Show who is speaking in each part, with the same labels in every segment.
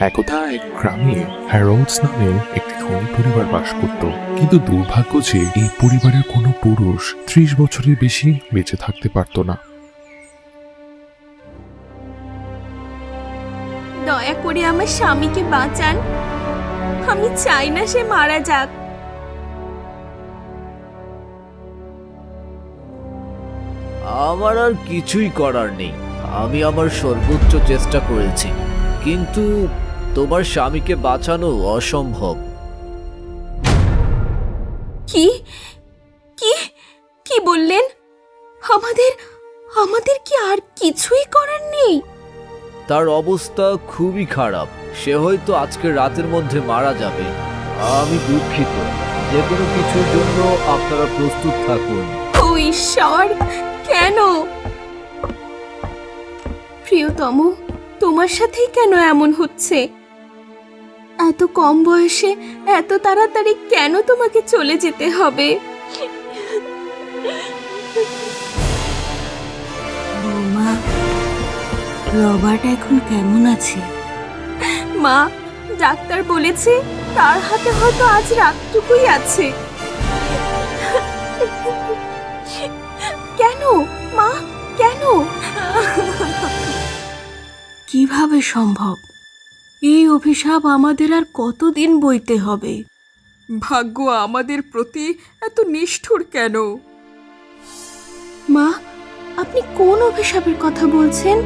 Speaker 1: একদা এক গ্রামে হ্যারোলস নামে একটি ধনী পরিবার বাস করত। কিন্তু দুর্ভাগ্য যে এই পরিবারের কোনো পুরুষ ত্রিশ বছরের বেশি বেঁচে থাকতে পারত না।
Speaker 2: দয়া করে আমার স্বামীকে বাঁচান। আমি চাই না সে মারা যাক।
Speaker 3: আমার আর কিছুই করার নেই। আমি আমার সর্বোচ্চ চেষ্টা করেছি। কিন্তু তোমার স্বামীকে বাঁচানো অসম্ভব।
Speaker 2: কি? কি? কি বললেন? আমাদের আমাদের কি আর কিছুই করার নেই?
Speaker 3: তার অবস্থা খুবই খারাপ। সে হয়তো আজকে রাতের মধ্যে মারা যাবে। আমি দুঃখিত। যে কোনো কিছুর জন্য আপনারা প্রস্তুত থাকুন।
Speaker 2: ও ঈশ্বর কেন? প্রিয়তম তোমার সাথেই কেন এমন হচ্ছে? এত কম বয়সে এত তাড়াতাড়ি কেন তোমাকে চলে যেতে হবে?
Speaker 4: বৌমা রবার্ট এখন কেমন আছে?
Speaker 2: মা ডাক্তার বলেছে তার হাতে হয়তো আজ রাতটুকুই আছে। কেন? মা কেন?
Speaker 4: কীভাবে সম্ভব? এই অভিশাপ আমাদের আর কতদিন বইতে হবে?
Speaker 5: ভাগ্য আমাদের প্রতি এত নিষ্ঠুর কেন?
Speaker 2: মা আপনি কোন অভিশাপের কথা বলছেন?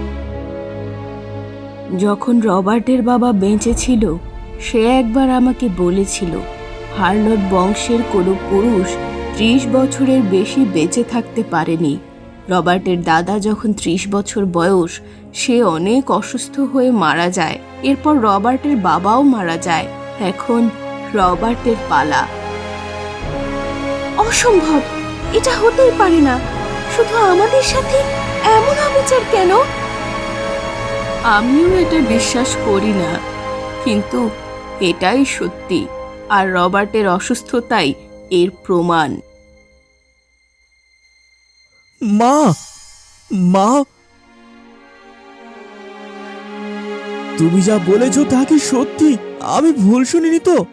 Speaker 4: যখন রবার্টের বাবা বেঁচে ছিল সে একবার আমাকে বলেছিল হার্লট বংশের কোনো পুরুষ ত্রিশ বছরের বেশি বেঁচে থাকতে পারেনি। রবার্টের দাদা যখন ত্রিশ বছর বয়স সে অনেক অসুস্থ হয়ে মারা যায়। এরপর রবার্টের বাবাও মারা যায়। এখন রবার্টের পালা।
Speaker 2: অসম্ভব! এটা হতেই পারে না। শুধু আমাদের সাথে এমন অবিচার কেন?
Speaker 4: আমিও এটা বিশ্বাস করি না কিন্তু এটাই সত্যি। আর রবার্টের অসুস্থতাই এর প্রমাণ।
Speaker 6: মা মা। তুমি যা বলেছ তা কি সত্যি? আমি ভুল শুনিনি তো।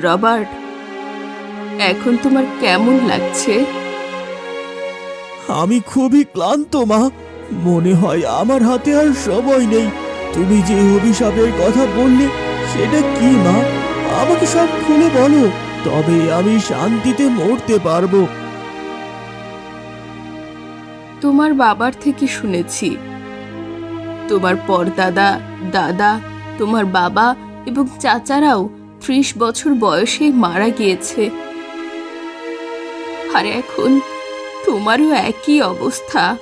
Speaker 4: রবার্ট এখন তোমার কেমন লাগছে?
Speaker 6: আমি খুবই ক্লান্ত মা। মনে হয় আমার হাতে আর সময় নেই। তুমি যে অভিশাপের কথা বললে সেটা কি মা? আমাকে সব খুলে বলো তবে আমি শান্তিতে মরতে পারব।
Speaker 4: তোমার বাবার থেকে শুনেছি। তোমার পরদাদা, দাদা, তোমার বাবা এবং চাচারাও ত্রিশ বছর বয়সে মারা গিয়েছে। আর এখন তোমারও একই অবস্থা।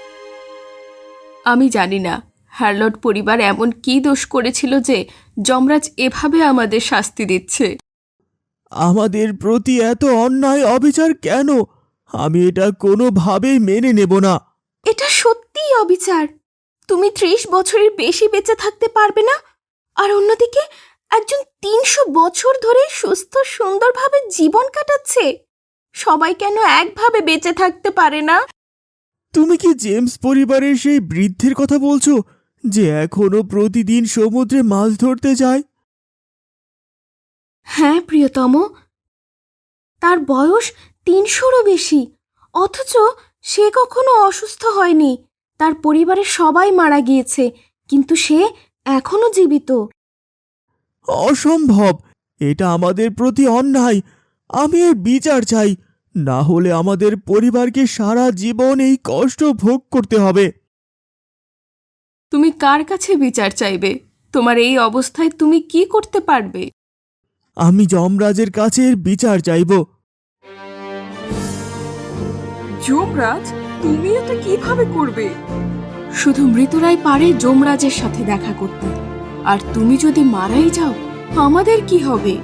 Speaker 4: আমি জানি না হ্যারলট পরিবার এমন কি দোষ করেছিল যে যমরাজ এভাবে আমাদের শাস্তি দিচ্ছে।
Speaker 6: আমাদের প্রতি এত অন্যায় অবিচার কেন? আমি এটা কোনোভাবেই মেনে নেব না।
Speaker 2: এটা সত্যিই অবিচার। তুমি ত্রিশ বছরের বেশি বেঁচে থাকতে পারবে না আর অন্যদিকে একজন তিনশো বছর ধরে সুস্থ সুন্দরভাবে জীবন কাটাচ্ছে। সবাই কেন একভাবে বেঁচে থাকতে পারে না?
Speaker 6: তুমি কি জেমস পরিবারের সেই বৃদ্ধের কথা বলছো যে এখনও প্রতিদিন সমুদ্রে মাছ ধরতে যায়?
Speaker 2: হ্যাঁ প্রিয়তম। তার বয়স তিনশোরও বেশি অথচ সে কখনো অসুস্থ হয়নি। তার পরিবারের সবাই মারা গিয়েছে কিন্তু সে এখনও জীবিত।
Speaker 6: অসম্ভব! এটা আমাদের প্রতি অন্যায়। আমি এর বিচার চাই। না হলে আমাদের পরিবারকে সারা জীবন এই কষ্ট ভোগ করতে হবে।
Speaker 4: তুমি কার কাছে বিচার চাইবে? তোমার এই অবস্থায় তুমি কি করতে পারবে?
Speaker 6: আমি যমরাজের কাছে এর বিচার চাইব।
Speaker 5: যমরাজ তুমি এটা কীভাবে করবে?
Speaker 4: শুধু মৃতরাই পারে যমরাজের সাথে দেখা করতে। আর তুমি যদি মারাই যাও আমাদের কি হবে?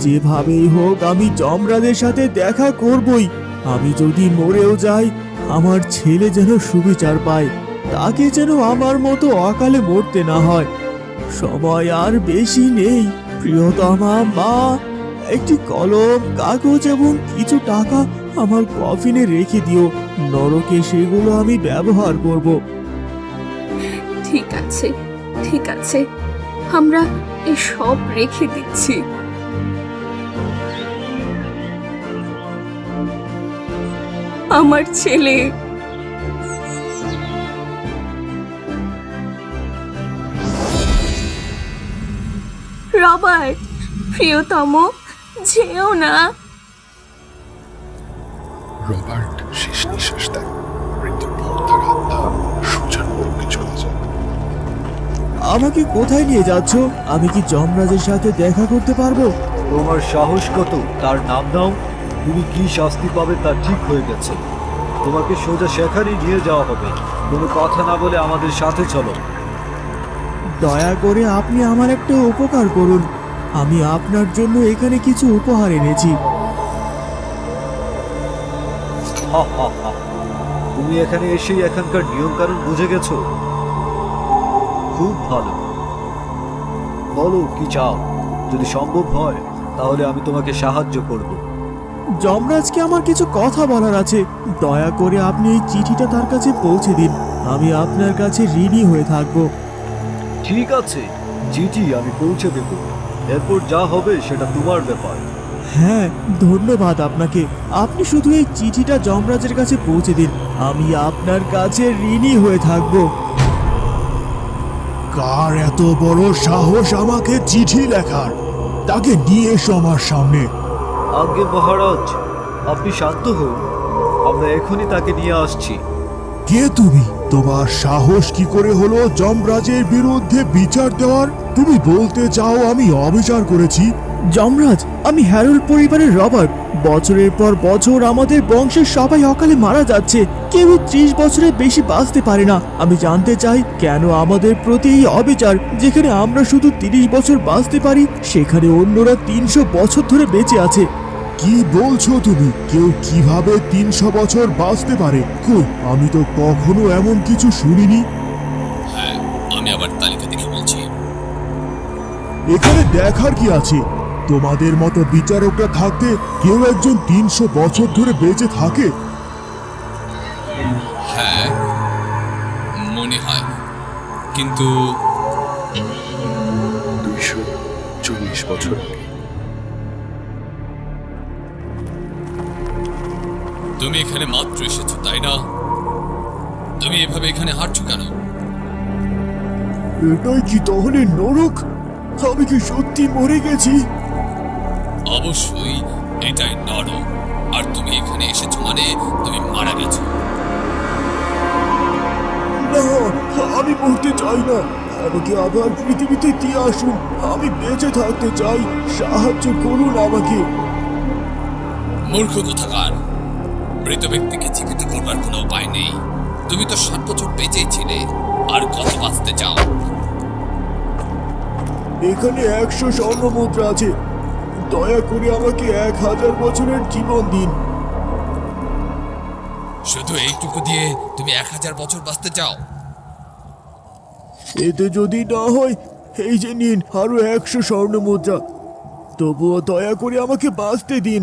Speaker 6: যেভাবেই হোক আমি যমরাজের সাথে দেখা করবই। আমি যদি মরেও যাই আমার ছেলে যেন সুবিচার পায়। তাকে যেন আমার মতো অকালে মরতে না হয়। সময় আর বেশি নেই। প্রিয়তমা মা একটি কলম কাগজ এবং কিছু টাকা আমার কফিনে রেখে দিও, নরকে সেগুলো আমি ব্যবহার করব।
Speaker 4: ঠিক আছে
Speaker 2: ঠিক আছে, আমরা এসব রেখে দিচ্ছি। আমার ছেলে। রবার্ট, প্রিয়তম, যেও না।
Speaker 1: রবার্ট শেষ নিঃশ্বাস দেয় মৃত্যুর পর তার আত্মা সুজান লোকে চলে যায়।
Speaker 6: আমাকে কোথায় নিয়ে যাচ্ছ? আমি কি যমরাজের সাথে দেখা করতে পারব?
Speaker 3: তোমার সাহস কত? তার নাম দাও। তুমি কি শাস্তি পাবে তা ঠিক হয়ে গেছে। তোমাকে সোজা সেখানেই নিয়ে যাওয়া হবে। কোনো কথা না বলে আমাদের সাথে চলো।
Speaker 6: দয়া করে আপনি আমার একটা উপকার করুন। আমি আপনার জন্য এখানে কিছু উপহার এনেছি।
Speaker 3: তুমি এখানে এসেই এখানকার নিয়ম কানুন বুঝে গেছো? খুব ভালো। বলো কি চাও? যদি সম্ভব হয় তাহলে আমি তোমাকে সাহায্য করব।
Speaker 6: যমরাজকে আমার কিছু কথা বলার আছে? দয়া করে আপনি এই চিঠিটা তার কাছে পৌঁছে দিন। আমি আপনার কাছে ঋণী হয়ে থাকব।
Speaker 3: ঠিক আছে চিঠি আমি পৌঁছে দেব। এরপর যা হবে সেটা তোমার ব্যাপার।
Speaker 6: হ্যাঁ ধন্যবাদ আপনাকে। আপনি শুধু এই চিঠিটা যমরাজের কাছে পৌঁছে দিন। আমি আপনার কাছে ঋণী হয়ে থাকব।
Speaker 7: কার এত বড় সাহস আমাকে চিঠি লেখার? তাকে নিয়ে এসো আমার সামনে।
Speaker 3: আজ্ঞে মহারাজ আপনি শান্ত হন। আমরা এখনই তাকে নিয়ে আসছি।
Speaker 7: কে তুমি? তোমার সাহস কি করে হলো যমরাজের বিরুদ্ধে বিচার দেওয়ার? তুমি বলতে চাও আমি অবিচার করেছি?
Speaker 6: যমরাজ আমি হ্যারোল পরিবারের রবার্ট। বছরের পর বছর আমাদের বংশের সবাই অকালে মারা যাচ্ছে। কেউ ত্রিশ বছরের বেশি বাঁচতে পারে না। আমি জানতে চাই কেন আমাদের প্রতি এই অবিচার? যেখানে আমরা শুধু তিরিশ বছর বাঁচতে পারি সেখানে অন্যরা তিনশো বছর ধরে বেঁচে আছে।
Speaker 7: কি বলছো তুমি? কেউ কীভাবে তিনশো বছর বাঁচতে পারে? কই আমি তো কখনো এমন কিছু শুনিনি।
Speaker 8: হ্যাঁ আমি আবার তালিকা দেখে বলছি।
Speaker 7: এখানে দেখার কি আছে? তোমাদের মতো বিচারকরা থাকতে কেউ একজন তিনশো বছর ধরে বেঁচে থাকে?
Speaker 8: হ্যাঁ মনে হয়। কিন্তু
Speaker 1: দুইশো চল্লিশ বছর
Speaker 8: তুমি এখানে মাত্র এসেছ তাই না? তুমি এভাবে এখানে হাঁটছো কেন?
Speaker 7: এটাই কি তাহলে নরক? আমি কি সত্যি মরে গেছি?
Speaker 8: অবশ্যই এটাই নরক আর তুমি এখানে এসেছ মানে তুমি মারা গেছো।
Speaker 7: না আমি মরতে চাই না। আমাকে আবার পৃথিবীতে দিয়ে আসুন। আমি বেঁচে থাকতে চাই। সাহায্য করুন আমাকে।
Speaker 8: মূর্খ কোথাকার? মৃত ব্যক্তিকে জীবিত করবার কোনো উপায় নেই। তুমি তো ষাট বছর বেঁচেই ছিলে। আর কত বাঁচতে চাও?
Speaker 7: এখানে একশো স্বর্ণ মুদ্রা আছে। দয়া করে আমাকে এক হাজার বছরের জীবন দিন।
Speaker 8: শুধু এইটুকু দিয়ে তুমি এক হাজার বছর বাঁচতে চাও?
Speaker 7: এতে যদি না হয় এই যে নিন আরও একশো স্বর্ণ মুদ্রা। তবুও দয়া করে আমাকে বাঁচতে দিন।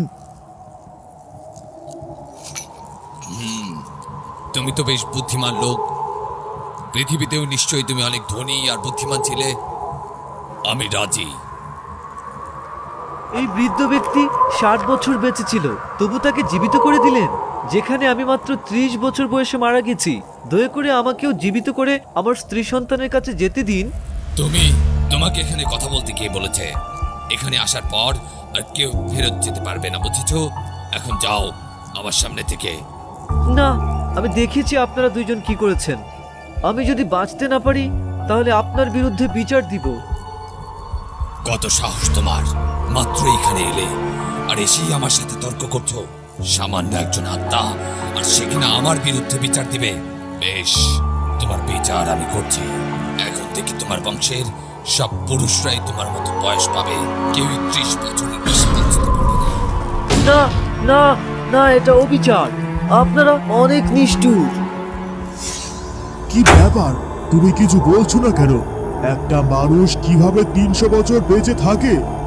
Speaker 8: তুমি তো বেশ বুদ্ধিমান লোক। পৃথিবীতেও নিশ্চয়ই তুমি অনেক ধনী আর বুদ্ধিমান ছিলে। আমি রাজি।
Speaker 9: এই বৃদ্ধ ব্যক্তি ষাট বছর বেঁচে ছিল। তবু তাকে জীবিত করে দিলেন। যেখানে আমি মাত্র ত্রিশ বছর বয়সে মারা গেছি। দয়া করে আমাকেও জীবিত করে আমার স্ত্রী সন্তানের কাছে যেতে দিন।
Speaker 8: তুমি তোমাকে এখানে কথা বলতে গিয়ে বলেছে। এখানে আসার পর আর কেউ ফেরত যেতে পারবে না বুঝেছ? এখন যাও আমার সামনে থেকে।
Speaker 9: না আমি দেখেছি আপনারা দুইজন কি করেছেন। আমি যদি বাঁচতে না পারি তাহলে আপনার বিরুদ্ধে বিচার দিব।
Speaker 8: কত সাহস তোমার। মাত্র এখানে এলে। আর এসেই আমার সাথে তর্ক করছ সামান্য একজন আত্মা আর সে সেখানে আমার বিরুদ্ধে বিচার দিবে। বেশ তোমার বিচার আমি করছি। এখন থেকে তোমার বংশের সব পুরুষরাই তোমার মতো বয়স পাবে। কেউই ত্রিশ বছরের বেশি বাঁচতে পারবে না।
Speaker 9: না না না এটা অবিচার। আপনারা অনেক নিষ্ঠুর।
Speaker 7: কি ব্যাপার? তুমি কিছু বলছো না কেন? একটা মানুষ কীভাবে তিনশো বছর বেঁচে থাকে?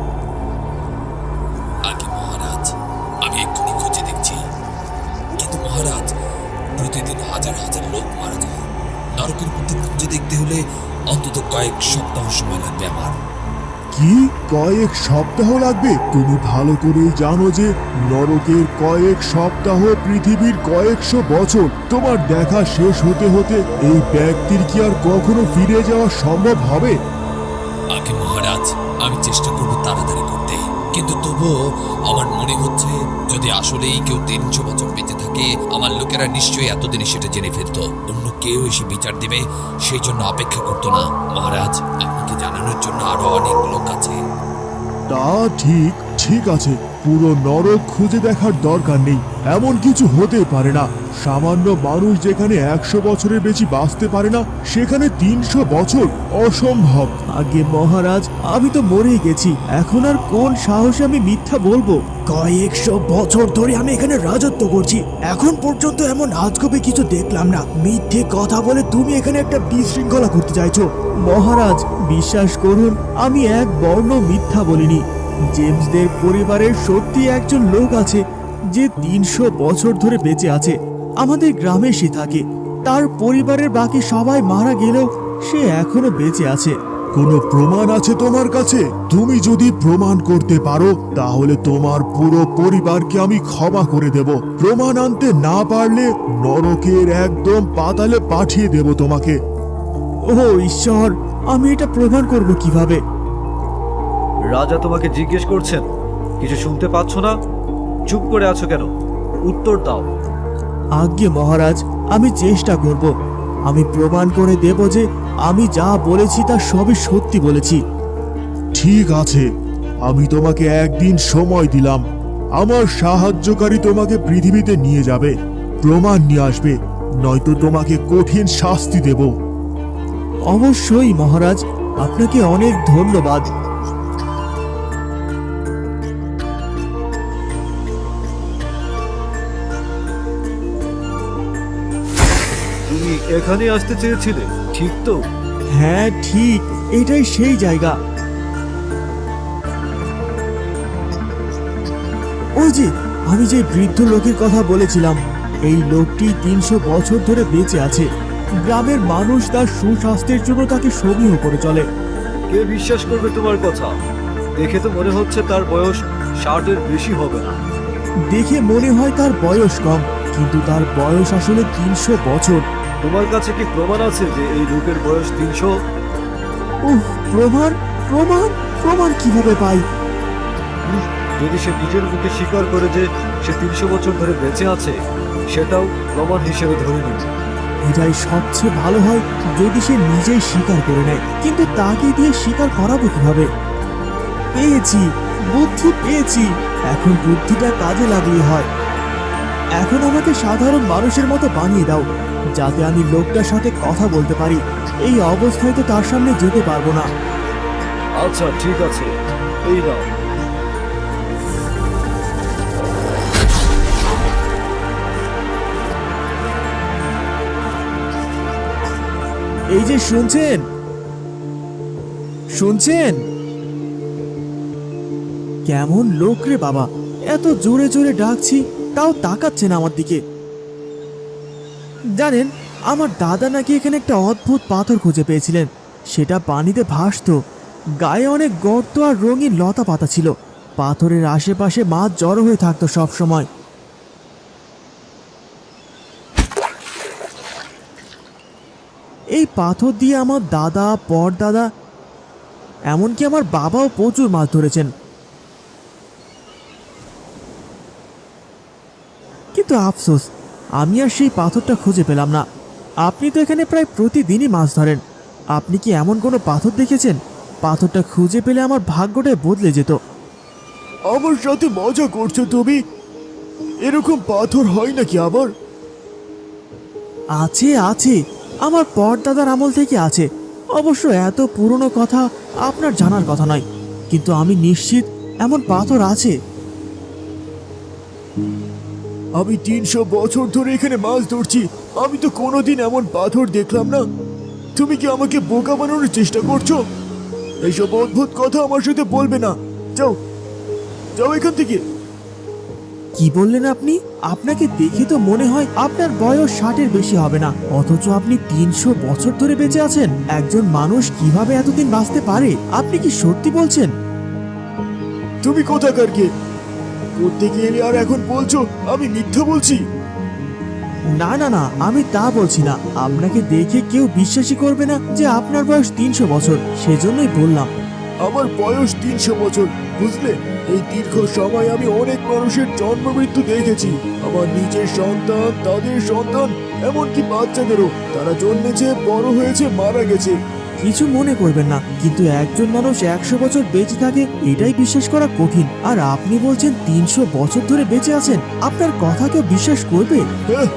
Speaker 8: হাজার হাজার লোক মারা যায়। নরকের মধ্যে খুঁজে দেখতে হলে অন্তত কয়েক সপ্তাহ সময় লাগবে আমার।
Speaker 7: কি? কয়েক সপ্তাহ লাগবে? তুমি ভালো করে জানো যে নরকের কয়েক সপ্তাহ পৃথিবীর কয়েকশো বছর। তোমার দেখা শেষ হতে হতে এই ব্যক্তির কি আর কখনো ফিরে যাওয়া সম্ভব হবে?
Speaker 8: আগে মহারাজ আমি চেষ্টা করব তাড়াতাড়ি করতে। কিন্তু তবুও আমার মনে হচ্ছে যদি আসলেই কেউ তিনশো বছর বেঁচে থাকে আমার লোকেরা নিশ্চয়ই এতদিনে সেটা জেনে ফেলত। অন্য কেউ এসে বিচার দেবে, সেই জন্য অপেক্ষা করতো না। মহারাজ আপনাকে জানানোর জন্য আরও অনেক লোক আছে?
Speaker 7: তা ঠিক ঠিক আছে, পুরো নরক খুঁজে দেখার দরকার নেই। এমন কিছু হতে পারে না। সামান্য মানুষ যেখানে একশো বছরের বেশি বাঁচতে পারে না, সেখানে তিনশো বছর অসম্ভব।
Speaker 6: আগে মহারাজ, আমি তো মরেই গেছি। এখন আর কোন সাহসে আমি মিথ্যা বলব? কয়েকশো বছর ধরে আমি এখানে রাজত্ব করছি। এখন পর্যন্ত এমন আজগবে কিছু দেখলাম না। মিথ্যে কথা বলে তুমি এখানে একটা বিশৃঙ্খলা করতে চাইছো। মহারাজ, বিশ্বাস করুন, আমি এক বর্ণ মিথ্যা বলিনি। জেমসদের পরিবারের সত্যি একজন লোক আছে যে তিনশো বছর ধরে বেঁচে আছে। আমাদের গ্রামে সে থাকে। তার পরিবারের বাকি সবাই মারা গেলেও সে এখনও বেঁচে আছে।
Speaker 7: কোনো প্রমাণ আছে তোমার কাছে? তুমি যদি প্রমাণ করতে পারো তাহলে তোমার পুরো পরিবারকে আমি ক্ষমা করে দেব। প্রমাণ আনতে না পারলে নরকের একদম পাতালে পাঠিয়ে দেব তোমাকে।
Speaker 6: ও ঈশ্বর আমি এটা প্রমাণ করব কীভাবে?
Speaker 3: রাজা তোমাকে জিজ্ঞেস করছেন কিছু শুনতে পাচ্ছ না? চুপ করে আছো কেন? উত্তর দাও।
Speaker 6: আজ্ঞে মহারাজ আমি চেষ্টা করব। আমি প্রমাণ করে দেব যে আমি যা বলেছি তা সবই সত্যি বলেছি।
Speaker 7: ঠিক আছে আমি তোমাকে একদিন সময় দিলাম। আমার সাহায্যকারী তোমাকে পৃথিবীতে নিয়ে যাবে প্রমাণ নিয়ে আসবে নয়তো তোমাকে কঠিন শাস্তি দেব।
Speaker 6: অবশ্যই মহারাজ আপনাকে অনেক ধন্যবাদ।
Speaker 3: এখানে আসতে চেয়েছিলে ঠিক তো?
Speaker 6: হ্যাঁ ঠিক এটাই সেই জায়গা। ওই যে আমি যে বৃদ্ধ লোকের কথা বলেছিলাম এই লোকটি তিনশো বছর ধরে বেঁচে আছে। গ্রামের মানুষ তার সুস্বাস্থ্যের জন্য তাকে সমীহ করে চলে।
Speaker 3: কে বিশ্বাস করবে তোমার কথা? দেখে তো মনে হচ্ছে তার বয়স ষাটের বেশি হবে না।
Speaker 6: দেখে মনে হয় তার বয়স কম কিন্তু তার বয়স আসলে তিনশো বছর।
Speaker 3: তোমার কাছে কি প্রমাণ আছে যে এই রূপের বয়স তিনশো?
Speaker 6: উহ প্রমাণ? প্রমাণ? প্রমাণ কীভাবে পাই?
Speaker 3: যদি সে নিজের মুখে স্বীকার করে যে সে তিনশো বছর ধরে বেঁচে আছে সেটাও প্রমাণ হিসেবে ধরে নিন।
Speaker 6: এটাই সবচেয়ে ভালো হয় যদি সে নিজেই স্বীকার করে নেয়। কিন্তু তাকে দিয়ে স্বীকার করাবো কীভাবে? পেয়েছি বুদ্ধি পেয়েছি। এখন বুদ্ধিটা কাজে লাগলে হয়। এখন আমাকে সাধারণ মানুষের মতো বানিয়ে দাও যাতে আমি লোকটার সাথে কথা বলতে পারি। এই অবস্থায় তো তার সামনে যেতে পারব না।
Speaker 3: আচ্ছা ঠিক আছে। এই নাও।
Speaker 6: এই যে শুনছেন? শুনছেন? কেমন লোক রে বাবা এত জোরে জোরে ডাকছি। তাও তাকাচ্ছে না আমার দিকে। জানেন, আমার দাদা নাকি এখানে একটা অদ্ভুত পাথর খুঁজে পেয়েছিলেন। সেটা পানিতে ভাসতো। গায়ে অনেক গর্ত আর রঙিন লতা পাতা ছিল। পাথরের আশেপাশে মাছ জড়ো হয়ে থাকতো সব সময় এই পাথর দিয়ে আমার দাদা, পরদাদা, এমনকি আমার বাবাও প্রচুর মাছ ধরেছেন। কিন্তু আফসোস আমি আর সেই পাথরটা খুঁজে পেলাম না। আপনি তো এখানে প্রায় প্রতিদিনই মাছ ধরেন। আপনি কি এমন কোনো পাথর দেখেছেন? পাথরটা খুঁজে পেলে আমার ভাগ্যটাই বদলে যেত।
Speaker 7: আমার সাথে মজা করছ তুমি? এরকম পাথর হয় নাকি আবার?
Speaker 6: আছে আছে। আমার পরদাদার আমল থেকে আছে। অবশ্য এত পুরনো কথা আপনার জানার কথা নয় কিন্তু আমি নিশ্চিত এমন পাথর আছে।
Speaker 7: আমি তিনশো বছর ধরে এখানে মাছ ধরছি। আমি তো কোনোদিন এমন পাথর দেখলাম না। তুমি কি আমাকে বোকা বানানোর চেষ্টা করছ? এইসব অদ্ভুত কথা আমার সাথে বলবে না। যাও। যাও এখান থেকে।
Speaker 6: কি বললেন আপনি? আপনাকে দেখে তো মনে হয় আপনার বয়স ষাটের বেশি হবে না। অথচ আপনি তিনশো বছর ধরে বেঁচে আছেন। একজন মানুষ কীভাবে এতদিন বাঁচতে পারে? আপনি কি সত্যি বলছেন?
Speaker 7: তুমি কোথাকার কে? কোথেকে এলে আর এখন বলছো আমি মিথ্যা বলছি?
Speaker 6: না না না আমি তা বলছি না। আপনাকে দেখে কেউ বিশ্বাসই করবে না যে আপনার বয়স তিনশো বছর সেজন্যই বললাম।
Speaker 7: আমার বয়স তিনশো বছর বুঝলে? এই দীর্ঘ সময় আমি অনেক মানুষের জন্ম মৃত্যু দেখেছি। আমার নিজের সন্তান তাদের সন্তান এমনকি বাচ্চাদেরও। তারা জন্মেছে বড় হয়েছে মারা গেছে।
Speaker 6: কিছু মনে করবেন না কিন্তু একজন মানুষ একশো বছর বেঁচে থাকে এটাই বিশ্বাস করা কঠিন। আর আপনি বলছেন তিনশো বছর ধরে বেঁচে আছেন আপনার কথা কেউ বিশ্বাস করবে?
Speaker 7: হ্যাঁ,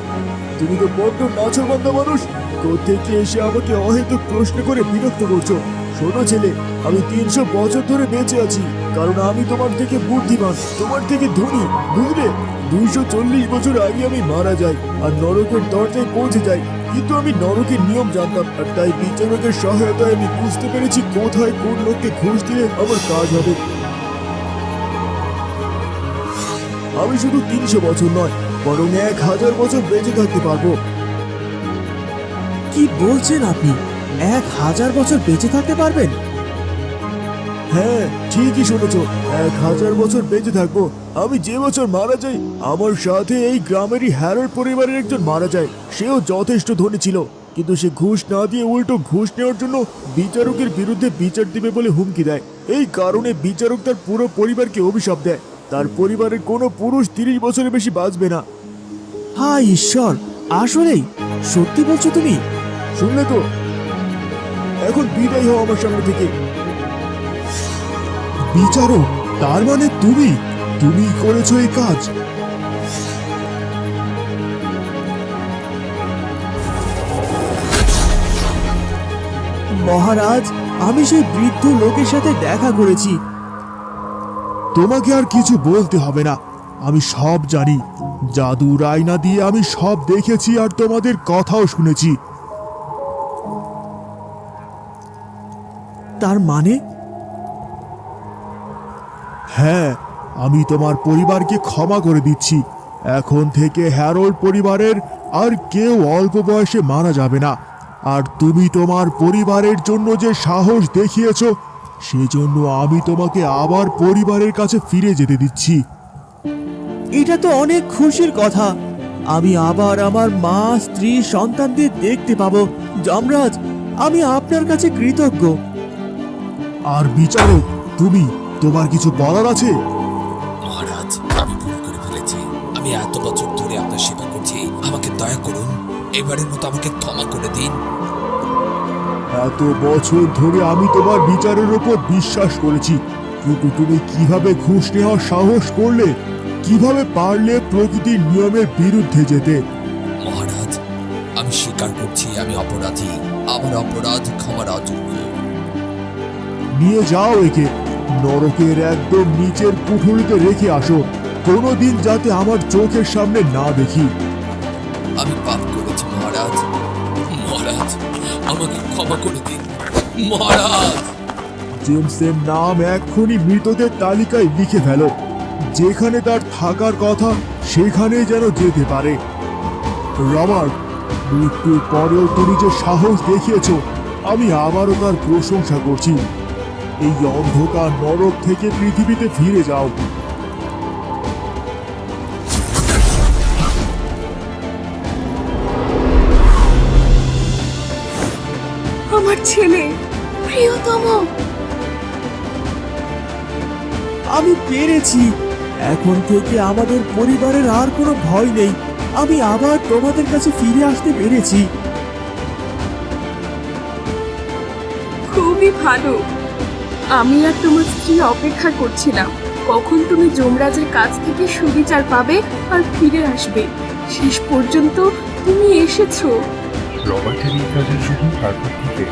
Speaker 7: তুমি তো বড্ড নাচরবান্ধা মানুষ। কোথেকে এসে আমাকে অহেতুক প্রশ্ন করে বিরক্ত করছ? শোনো ছেলে আমি তিনশো বছর ধরে বেঁচে আছি কারণ আমি তোমার থেকে বুদ্ধিমান তোমার থেকে ধনী বুঝলে? দুইশো চল্লিশ বছর আগে আমি মারা যাই আর নরকের দরজায় পৌঁছে যাই কিন্তু আমি নরকের নিয়ম জানতাম আর তাই বিচারকের সহায়তায় আমি বুঝতে পেরেছি কোথায় কোন লোককে ঘুষ দিয়ে আমার কাজ হবে। আমি শুধু তিনশো বছর নয়, বরং এক হাজার বছর বেঁচে থাকতে পারব।
Speaker 6: কি বলছেন আপনি? এক হাজার বছর বেঁচে থাকতে পারবেন?
Speaker 7: হ্যাঁ ঠিকই শুনেছ। এক হাজার বছর বেঁচে থাকব। আমি যে বছর মারা যাই, আমার সাথে এই গ্রামেরই হ্যারোর পরিবারের একজন মারা যায়। সেও যথেষ্ট ধনী ছিল, কিন্তু সে ঘুষ না দিয়ে উল্টো ঘুষ নেওয়ার জন্য বিচারকের বিরুদ্ধে বিচার দিবে বলে হুমকি দেয়। এই কারণে বিচারক তার পুরো পরিবারকে অভিশাপ দেয়। তার পরিবারের কোনো পুরুষ তিরিশ বছরের বেশি বাঁচবে না।
Speaker 6: হায় ঈশ্বর, আসলেই? সত্যি বলছো তুমি?
Speaker 7: শুনলে তো? এখন বিদায় হও আমার সামনে থেকে। বিচারক তার মানে তুমি তুমি করেছ এই কাজ।
Speaker 6: মহারাজ আমি সেই বৃদ্ধ লোকের সাথে দেখা করেছি।
Speaker 7: তোমাকে আর কিছু বলতে হবে না। আমি সব জানি। জাদুর আয়না দিয়ে আমি সব দেখেছি আর তোমাদের কথাও শুনেছি।
Speaker 6: তার মানে?
Speaker 7: হ্যাঁ আমি তোমার পরিবারকে ক্ষমা করে দিচ্ছি। এখন থেকে হ্যারোল্ড পরিবারের আর কেউ অল্প বয়সে মারা যাবে না। আর তুমি তোমার পরিবারের জন্য যে সাহস দেখিয়েছ সেজন্য আমি তোমাকে আবার পরিবারের কাছে ফিরে যেতে দিচ্ছি।
Speaker 6: এটা তো অনেক খুশির কথা। আমি আবার আমার মা স্ত্রী সন্তানদের দেখতে পাবো। যমরাজ আমি আপনার কাছে কৃতজ্ঞ।
Speaker 7: আর বিচারক তুমি তোমার কিছু বলার আছে?
Speaker 8: মহারাজ আমি ভুল করে ফেলেছি। আমি এত বছর ধরে আপনার সেবা করছি। আমাকে দয়া করুন এবারের মতো আমাকে ক্ষমা করে দিন।
Speaker 7: এত বছর ধরে আমি তোমার বিচারের উপর বিশ্বাস করেছি। কিন্তু তুমি কীভাবে ঘুষ নেওয়ার সাহস করলে? কীভাবে পারলে প্রকৃতির নিয়মের বিরুদ্ধে যেতে?
Speaker 8: মহারাজ আমি স্বীকার করছি আমি অপরাধী। আমার অপরাধ ক্ষমার অযোগ্য
Speaker 7: নিয়ে যাও একে। নরকের একদম নিচের কুঠুরিতে রেখে আসো। কোনোদিন যাতে আমার চোখের সামনে না দেখি।
Speaker 8: আমি পাপ করেছি মহারাজ। মহারাজ আমাকে ক্ষমা করে দিন। মহারাজ!
Speaker 7: জেমসের নাম এক্ষুনি মৃতদের তালিকায় লিখে ফেলো। যেখানে তার থাকার কথা সেখানেই যেন যেতে পারে। রবার্ট মৃত্যুর পরেও তুমি যে সাহস দেখিয়েছ আমি আবারও তার প্রশংসা করছি। এই অন্ধকার নরক থেকে পৃথিবীতে ফিরে যাও।
Speaker 2: আমার ছেলে প্রিয়তম।
Speaker 6: আমি পেরেছি। এখন থেকে আমাদের পরিবারের আর কোনো ভয় নেই। আমি আবার তোমাদের কাছে ফিরে আসতে পেরেছি।
Speaker 5: খুবই ভালো। আমি আর তোমার স্ত্রী অপেক্ষা করছিলাম। কখন তুমি যমরাজের কাছ থেকে সুবিচার পাবে আর ফিরে আসবে? শেষ পর্যন্ত তুমি এসেছ।
Speaker 1: রবার্টের এই কাজের জন্য তারপর থেকে